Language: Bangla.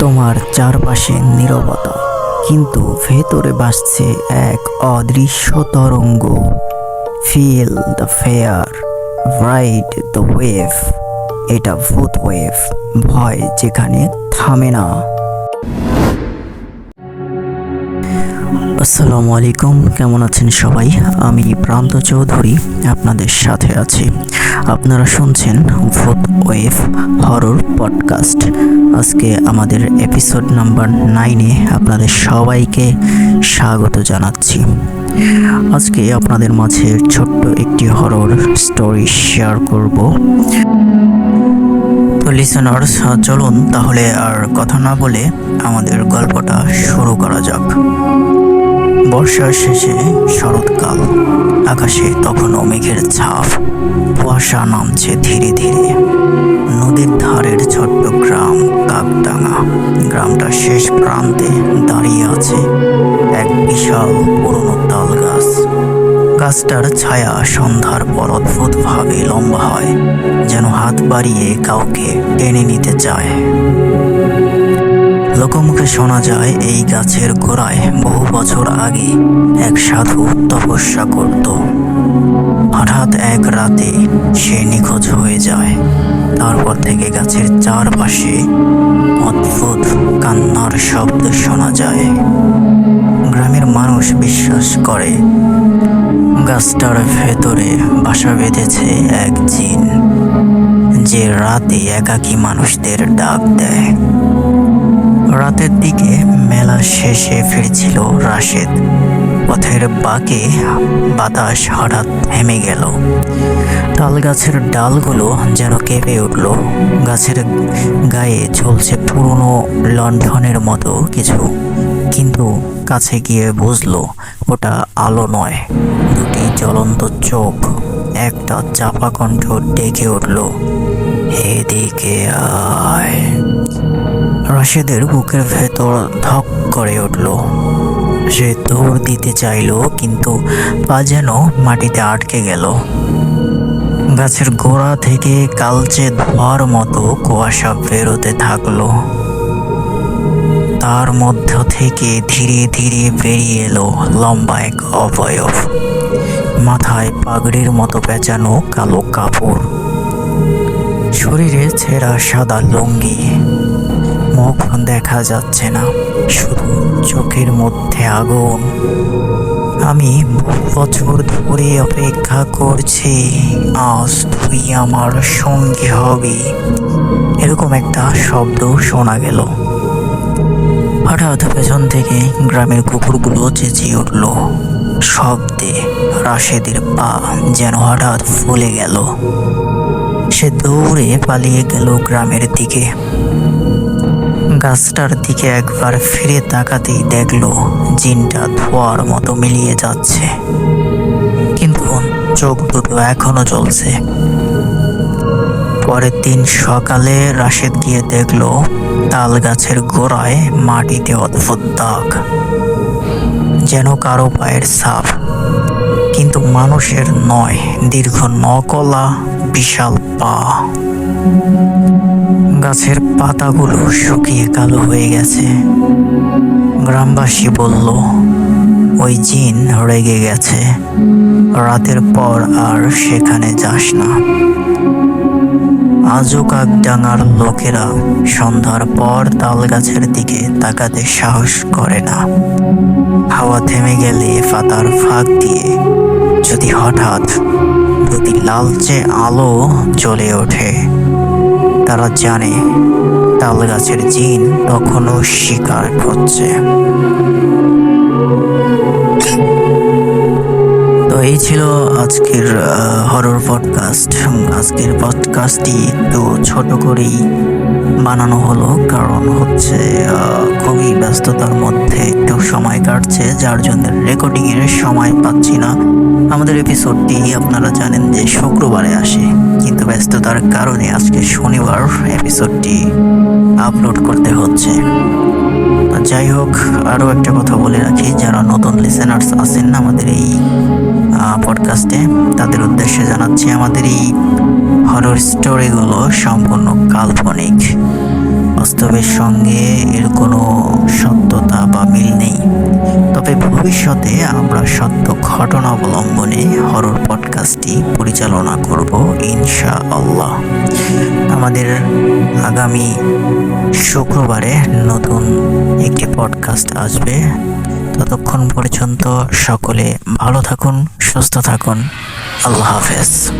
তোমার চারপাশে নীরবতা, কিন্তু ভেতরে বাসছে এক অদৃশ্য তরঙ্গ। Feel the fear ride the wave এটা ভূত ওয়েভ ভয় যেখানে থামে না। আসসালামু আলাইকুম, কেমন আছেন সবাই? আমি প্রান্ত চৌধুরী, আপনাদের সাথে আছি। আপনারা শুনছেন ভূত ওয়েভ হরর পডকাস্ট। আজকে আমাদের এপিসোড নাম্বার নাইনে আপনাদের সবাইকে স্বাগত জানাচ্ছি। আজকে আপনাদের মাঝে ছোট্ট একটি হরর স্টোরি শেয়ার করব। তো লিসনার্স চলুন তাহলে আর কথা না বলে আমাদের গল্পটা শুরু করা যাক। বর্ষার শেষে শরৎকাল। আকাশে তখনও মেঘের ছাপ। কুয়াশা নামছে ধীরে ধীরে। নদীর ধারের ছোট্ট গ্রাম কাকডাঙা গ্রামটার শেষ প্রান্তে দাঁড়িয়ে আছে এক বিশাল পুরনো তাল গাছ গাছটার ছায়া সন্ধ্যার পর অদ্ভুতভাবে লম্বা হয়, যেন হাত বাড়িয়ে কাউকে টেনে নিতে চায়। লোকমুখে শোনা যায়, এই গাছের গোড়ায় বহু বছর আগে এক সাধু তপস্যা করত। হঠাৎ এক রাতে সে নিখোঁজ হয়ে যায়। তারপর থেকে গাছের চারপাশে অদ্ভুত কান্নার শব্দ শোনা যায়। গ্রামের মানুষ বিশ্বাস করে, গাছটার ভেতরে বাসা বেঁধেছে এক জিন, যে রাতে একাকী মানুষদের ডাক দেয়। রাতের দিকে মেলা শেষে ফিরছিল রাশেদ। পথের বাঁকে বাতাস হঠাৎ থেমে গেল। তাল গাছের ডালগুলো যেন কেঁপে উঠল। গাছের গায়ে ঝলছে পুরনো লণ্ঠনের মতো কিছু। কিন্তু কাছে গিয়ে বুঝলো, ওটা আলো নয়। দুটি জ্বলন্ত চোখ, একটা চাপা কণ্ঠ ডেকে উঠল, এদিকে আয়। রাশেদের বুকের ভেতর ধক করে উঠল। সে দৌড় দিতে চাইল, কিন্তু পা যেন মাটিতে আটকে গেল। গাছের গোড়া থেকে কালচে ধোয়ার মতো কুয়াশা বেরোতে থাকল। তার মধ্য থেকে ধীরে ধীরে বেরিয়ে এলো লম্বা এক অবয়ব। মাথায় পাগড়ির মতো পেঁচানো কালো কাপড়। শরীরে ছেঁড়া সাদা লুঙ্গি। মুখ দেখা যাচ্ছে না, শুধু চোখের মধ্যে আগুন। আমি বহু বছর ধরে অপেক্ষা করছি, আজ তুই আমার সঙ্গী হবি। এরকম একটা শব্দ শোনা গেল। হঠাৎ পেছন থেকে গ্রামের কুকুরগুলো চেঁচিয়ে উঠল। শব্দে রাশেদের পা যেন হঠাৎ ফুলে গেল। সে দৌড়ে পালিয়ে গেল গ্রামের দিকে। গাছটার দিকে একবার ফিরে তাকাতেই দেখল জিনটা ধোয়ার মতো মিলিয়ে যাচ্ছে। কিন্তু চোখ দুটো এখনও জ্বলছে। পরের দিন সকালে রাশেদ গিয়ে দেখল তাল গাছের গোড়ায় মাটিতে অদ্ভুত দাগ। যেন কারও পায়ের ছাপ। কিন্তু মানুষের নয়, দীর্ঘ নকলা, বিশাল পা। গাছের পাতাগুলো শুকিয়ে কালো হয়ে গেছে। গ্রামবাসী বলল, ওই জিন রেগে গেছে। রাতের পর আর সেখানে যাস না। আজও কাকডাঙ্গার লোকেরা সন্ধ্যার পর তাল গাছের দিকে তাকাতে সাহস করে না। হাওয়া থেমে গেলে পাতার ফাঁক দিয়ে যদি হঠাৎ দুটি লালচে আলো জ্বলে ওঠে তারা জানে তাল গাছের জিন তখনও শিকার করছে তো এই ছিল আজকের হরর পডকাস্ট আজকের পডকাস্টটি একটু ছোট করেই বানানো হলো, কারণ হচ্ছে খুবই ব্যস্ততার মধ্যে একটু সময় কাটছে, যার জন্য রেকর্ডিংয়ের সময় পাচ্ছি না। আমাদের এপিসোডটি আপনারা জানেন যে শুক্রবারে আসে, কিন্তু ব্যস্ততার কারণে আজকে শনিবার এপিসোডটি আপলোড করতে হচ্ছে। যাই হোক, আরও একটা কথা বলে রাখি, যারা নতুন লিসেনার্স আছেন আমাদের এই পডকাস্টে তাদের উদ্দেশ্যে জানাচ্ছি, আমাদের এই হরর স্টোরিগুলো সম্পূর্ণ কাল্পনিক। বাস্তবের সঙ্গে এর কোনো সত্যতা বা মিল নেই। তবে ভবিষ্যতে আমরা সত্য ঘটনা অবলম্বনে হরর পডকাস্টটি পরিচালনা করব ইনশা আল্লাহ আমাদের আগামী শুক্রবারে নতুন একটি পডকাস্ট আসবে। ততক্ষণ পর্যন্ত সকলে ভালো থাকুন, সুস্থ থাকুন। আল্লাহ হাফেজ।